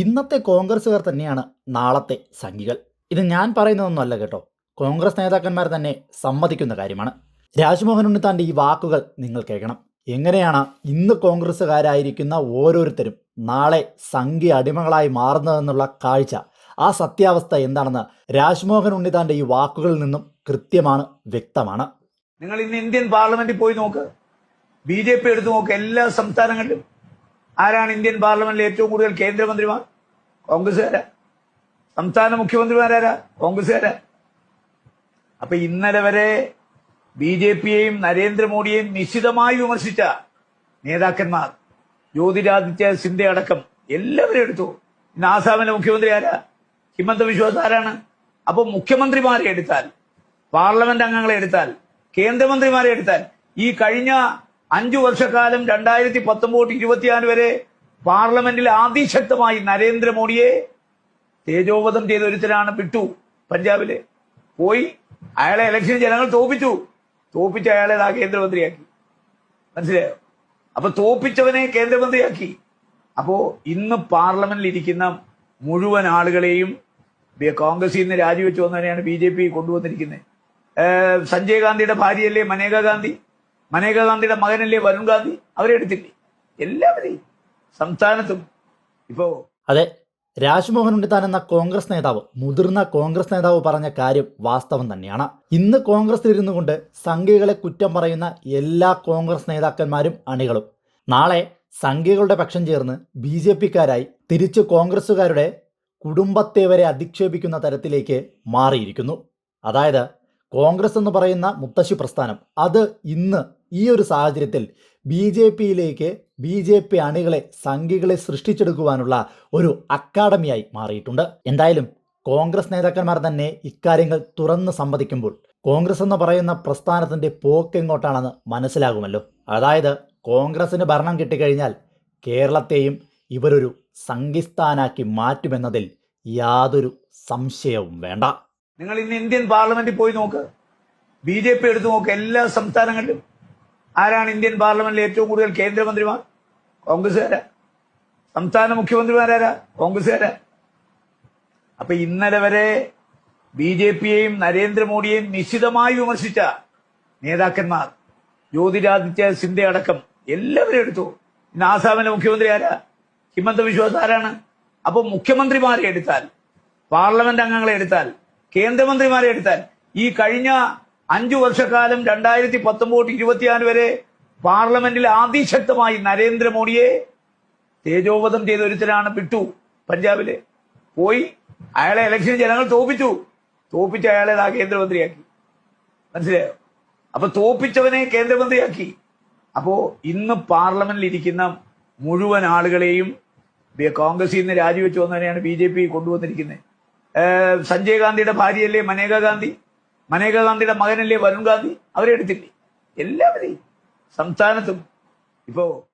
ഇന്നത്തെ കോൺഗ്രസ്സുകാർ തന്നെയാണ് നാളത്തെ സംഘികൾ. ഇത് ഞാൻ പറയുന്നതൊന്നുമല്ല കേട്ടോ. കോൺഗ്രസ് നേതാക്കന്മാർ തന്നെ സമ്മതിക്കുന്ന കാര്യമാണ്. രാജ്മോഹൻ ഉണ്ണിത്താന്റെ ഈ വാക്കുകൾ നിങ്ങൾ കേൾക്കണം. എങ്ങനെയാണ് ഇന്ന് കോൺഗ്രസ്സുകാരായിരിക്കുന്ന ഓരോരുത്തരും നാളെ സംഘി അടിമകളായി മാറുന്നതെന്നുള്ള കാഴ്ച ആ സത്യാവസ്ഥ എന്താണെന്ന് രാജ്മോഹൻ ഉണ്ണിത്താന്റെ ഈ വാക്കുകളിൽ നിന്നും കൃത്യമാണ് വ്യക്തമാണ്. നിങ്ങൾ ഇന്ന് ഇന്ത്യൻ പാർലമെന്റിൽ പോയി നോക്ക്. ബി ജെ പി എടുത്തു നോക്ക്. എല്ലാ സംസ്ഥാനങ്ങളിലും ആരാണ് ഇന്ത്യൻ പാർലമെന്റിൽ ഏറ്റവും കൂടുതൽ കേന്ദ്രമന്ത്രിമാർ? കോൺഗ്രസ്സുകാരാ. സംസ്ഥാന മുഖ്യമന്ത്രിമാരാരാ? കോൺഗ്രസ്സുകാരാ. അപ്പൊ ഇന്നലെ വരെ ബി ജെ പിയെയും നരേന്ദ്രമോദിയെയും നിശിതമായി വിമർശിച്ച നേതാക്കന്മാർ ജ്യോതിരാദിത്യ സിന്ധ്യ അടക്കം എല്ലാവരും എടുത്തു. ഇന്ന് ആസാമിലെ മുഖ്യമന്ത്രി ആരാ? ഹിമന്ത വിശ്വാസ് ആരാണ്? അപ്പൊ മുഖ്യമന്ത്രിമാരെ എടുത്താൽ പാർലമെന്റ് അംഗങ്ങളെ എടുത്താൽ കേന്ദ്രമന്ത്രിമാരെ എടുത്താൽ ഈ കഴിഞ്ഞ അഞ്ചു വർഷക്കാലം രണ്ടായിരത്തി പത്തൊമ്പത് ഇരുപത്തിയാറ് വരെ പാർലമെന്റിൽ അതിശക്തമായി നരേന്ദ്രമോദിയെ തേജോവധം ചെയ്ത ഒരുത്തരാണ് ബിട്ടു പഞ്ചാബിൽ. പോയി അയാളെ ഇലക്ഷൻ ജനങ്ങൾ തോപ്പിച്ചു. തോപ്പിച്ച് അയാളെ ആ കേന്ദ്രമന്ത്രിയാക്കി. മനസ്സിലായോ? അപ്പൊ തോപ്പിച്ചവനെ കേന്ദ്രമന്ത്രിയാക്കി. അപ്പോ ഇന്ന് പാർലമെന്റിൽ ഇരിക്കുന്ന മുഴുവൻ ആളുകളെയും കോൺഗ്രസിൽ നിന്ന് രാജിവെച്ച് വന്നവരെയാണ് ബി ജെ പി കൊണ്ടുവന്നിരിക്കുന്നത്. സഞ്ജയ് ഗാന്ധിയുടെ ഭാര്യയല്ലേ മനേകാ ഗാന്ധി? മനേക ഗാന്ധിയുടെ മകനല്ലേ വരുൺ ഗാന്ധി? അവരെ എടുത്തില്ലേ? എല്ലാവരെയും. സംസ്ഥാനത്തും. ഇപ്പോ അതെ രാജ്മോഹൻ ഉണ്ണിത്താൻ എന്ന കോൺഗ്രസ് നേതാവ്. മുതിർന്ന കോൺഗ്രസ് നേതാവ് പറഞ്ഞ കാര്യം വാസ്തവം തന്നെയാണ്. ഇന്ന് കോൺഗ്രസിലിരുന്നു കൊണ്ട് സംഘികളെ കുറ്റം പറയുന്ന എല്ലാ കോൺഗ്രസ് നേതാക്കന്മാരും അണികളും. നാളെ സംഘികളുടെ പക്ഷം ചേർന്ന് ബി ജെ പിക്കാരായി തിരിച്ച് കോൺഗ്രസ്സുകാരുടെ കുടുംബത്തെ വരെ അധിക്ഷേപിക്കുന്ന തരത്തിലേക്ക് മാറിയിരിക്കുന്നു. അതായത് കോൺഗ്രസ് എന്ന് പറയുന്ന മുത്തശ്ശി പ്രസ്ഥാനം അത് ഇന്ന് ഈ ഒരു സാഹചര്യത്തിൽ ബി ജെ പിയിലേക്ക് ബി ജെ പി അണികളെ സംഘികളെ സൃഷ്ടിച്ചെടുക്കുവാനുള്ള ഒരു അക്കാഡമിയായി മാറിയിട്ടുണ്ട്. എന്തായാലും കോൺഗ്രസ് നേതാക്കന്മാർ തന്നെ ഇക്കാര്യങ്ങൾ തുറന്ന് സമ്മതിക്കുമ്പോൾ കോൺഗ്രസ് എന്ന് പറയുന്ന പ്രസ്ഥാനത്തിന്റെ പോക്ക് എങ്ങോട്ടാണെന്ന് മനസ്സിലാകുമല്ലോ. അതായത് കോൺഗ്രസിന് ഭരണം കിട്ടിക്കഴിഞ്ഞാൽ കേരളത്തെയും ഇവരൊരു സംഘിസ്ഥാനാക്കി മാറ്റുമെന്നതിൽ യാതൊരു സംശയവും വേണ്ട. നിങ്ങൾ ഇന്ന് ഇന്ത്യൻ പാർലമെന്റിൽ പോയി നോക്ക്. ബി ജെ പി എടുത്തു നോക്ക് എല്ലാ സംസ്ഥാനങ്ങളിലും. ആരാണ് ഇന്ത്യൻ പാർലമെന്റിൽ ഏറ്റവും കൂടുതൽ കേന്ദ്രമന്ത്രിമാർ? കോൺഗ്രസ്സുകാരാ. സംസ്ഥാന മുഖ്യമന്ത്രിമാരാരാ? കോൺഗ്രസ്സുകാരാ. അപ്പൊ ഇന്നലെ വരെ ബി ജെ പിയെയും നരേന്ദ്രമോദിയെയും നിശിതമായി വിമർശിച്ച നേതാക്കന്മാർ ജ്യോതിരാദിത്യ സിന്ധ്യ അടക്കം എല്ലാവരും എടുത്തു. ഇന്ന് ആസാമിലെ മുഖ്യമന്ത്രി ആരാ? ഹിമന്ത വിശ്വാസ് ആരാണ്? അപ്പൊ മുഖ്യമന്ത്രിമാരെ എടുത്താൽ പാർലമെന്റ് അംഗങ്ങളെ എടുത്താൽ കേന്ദ്രമന്ത്രിമാരെ എടുത്താൽ ഈ കഴിഞ്ഞ അഞ്ചു വർഷക്കാലം രണ്ടായിരത്തി പത്തൊമ്പത് ഇരുപത്തിയാറ് വരെ പാർലമെന്റിൽ അതിശക്തമായി നരേന്ദ്രമോദിയെ തേജോവധം ചെയ്ത ഒരുത്തരാണ് ബിട്ടു പഞ്ചാബിൽ. പോയി അയാളെ ഇലക്ഷൻ ജനങ്ങൾ തോപ്പിച്ചു. തോപ്പിച്ച് അയാളെ ആ കേന്ദ്രമന്ത്രിയാക്കി. മനസ്സിലായോ? അപ്പൊ തോപ്പിച്ചവനെ കേന്ദ്രമന്ത്രിയാക്കി. അപ്പോ ഇന്ന് പാർലമെന്റിൽ ഇരിക്കുന്ന മുഴുവൻ ആളുകളെയും കോൺഗ്രസിൽ നിന്ന് രാജിവെച്ച് വന്നവരെയാണ് ബി ജെ പി കൊണ്ടുവന്നിരിക്കുന്നത്. സഞ്ജയ് ഗാന്ധിയുടെ ഭാര്യയല്ലേ മനേക ഗാന്ധി? മനേക ഗാന്ധിയുടെ മകനല്ലേ വരുൺ ഗാന്ധി? അവരെ എടുത്തില്ലേ? എല്ലാവരെയും. സംസ്ഥാനത്തും. ഇപ്പോ